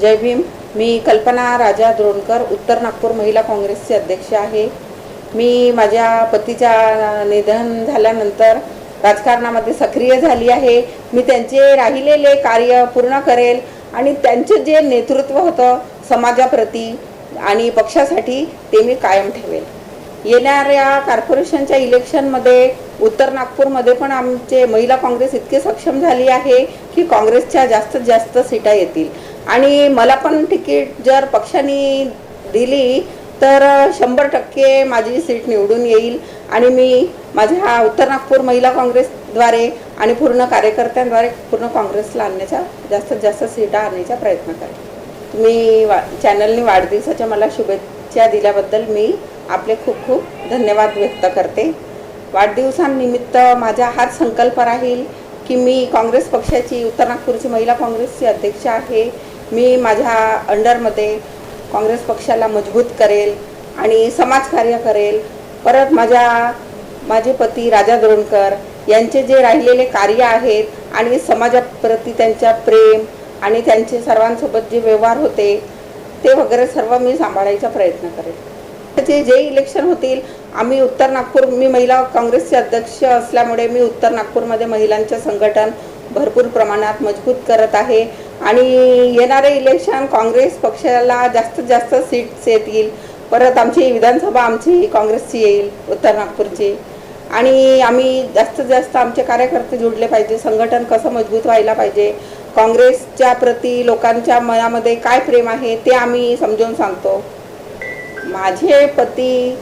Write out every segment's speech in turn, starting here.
जय भीम. मी कल्पना राजा द्रोणकर उत्तर नागपूर महिला काँग्रेसचे अध्यक्ष आहे. मी माझ्या पतीच्या निधन झाल्यानंतर राजकारणामध्ये सक्रिय झाली आहे. मी त्यांचे राहिलेले कार्य पूर्ण करेल आणि त्यांचे जे नेतृत्व होतं समाजाप्रती आणि पक्षासाठी ते मी कायम ठेवेल. येणाऱ्या कॉर्पोरेशनच्या इलेक्शनमध्ये उत्तर नागपूरमध्ये पण आमचे महिला काँग्रेस इतके सक्षम झाली आहे की काँग्रेसच्या जास्तीत जास्त सीटा येतील. आणि मला पण तिकीट जर पक्षाने दिली तर शंभर टक्के माझी सीट निवडून येईल. आणि मी माझ्या उत्तर नागपूर महिला काँग्रेसद्वारे आणि पूर्ण कार्यकर्त्यांद्वारे पूर्ण काँग्रेसला आणण्याचा जास्तीत जास्त सीटा आणण्याचा प्रयत्न करेन. तुम्ही वा चॅनलने वाढदिवसाच्या मला शुभेच्छा दिल्याबद्दल मी आपले खूप खूप धन्यवाद व्यक्त करते. वाढदिवसानिमित्त माझा हाच संकल्प राहील की मी काँग्रेस पक्षाची उत्तर नागपूरची महिला काँग्रेसची अध्यक्ष आहे. मी माझ्या अंडरमध्ये काँग्रेस पक्षाला मजबूत करेल आणि समाजकार्य करेल. परत माझ्या माझे पती राजा दरोणकर यांचे जे राहिलेले कार्य आहेत आणि समाजाप्रती त्यांच्या प्रेम आणि त्यांचे सर्वांसोबत जे व्यवहार होते ते वगैरे सर्व मी सांभाळायचा प्रयत्न करेल. त्याचे जे इलेक्शन होतील आम्ही उत्तर नागपूर मी महिला काँग्रेसचे अध्यक्ष असल्यामुळे मी उत्तर नागपूरमध्ये महिलांचे संघटन भरपूर प्रमाणात मजबूत करत आहे. आणि येणारे इलेक्शन काँग्रेस पक्षाला जास्तीत जास्त सीट्स येतील. परत आमची विधानसभा आमची काँग्रेसची येईल उत्तर नागपूरची. आणि आम्ही जास्तीत जास्त आमचे कार्यकर्ते जोडले पाहिजे संघटन कसं मजबूत व्हायला पाहिजे काँग्रेसच्या प्रती लोकांच्या मनामध्ये काय प्रेम आहे ते आम्ही समजावून सांगतो. माझे पती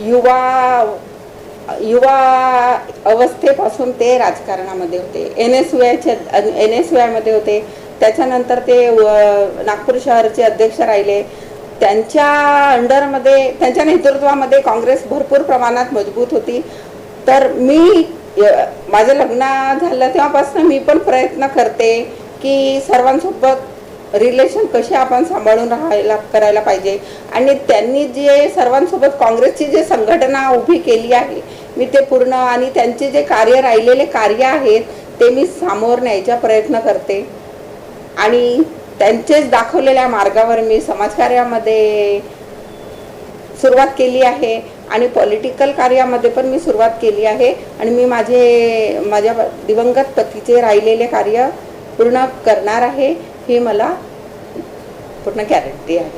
युवा युवा अवस्थेपासून ते राजकारणामध्ये होते. एन एस वायचे एन एस वायमध्ये होते. त्याच्यानंतर ते नागपूर शहरचे अध्यक्ष राहिले. त्यांच्या अंडरमध्ये त्यांच्या नेतृत्वामध्ये काँग्रेस भरपूर प्रमाणात मजबूत होती. तर मी माझं लग्न झालं तेव्हापासून मी पण प्रयत्न करते की सर्वांसोबत रिलेशन कसे आपण सांभाळून राहायला करायला पाहिजे. आणि त्यांनी जे सर्वांसोबत काँग्रेसची जे संघटना उभी केली आहे मी ते पूर्ण आणि त्यांचे जे कार्य राहिलेले कार्य आहेत ते मी सामोर न्यायचा प्रयत्न करते. आणि त्यांचेच दाखवलेल्या मार्गावर मी समाजकार्यामध्ये सुरुवात केली आहे आणि पॉलिटिकल कार्यामध्ये पण मी सुरुवात केली आहे आणि मी माझे माझ्या दिवंगत पतीचे राहिलेले कार्य पूर्ण करणार आहे ही मला पूर्ण गॅरंटी आहे.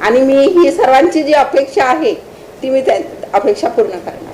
आणि मी ही सर्वांची जी अपेक्षा आहे ती मी त्या अपेक्षा पूर्ण करणार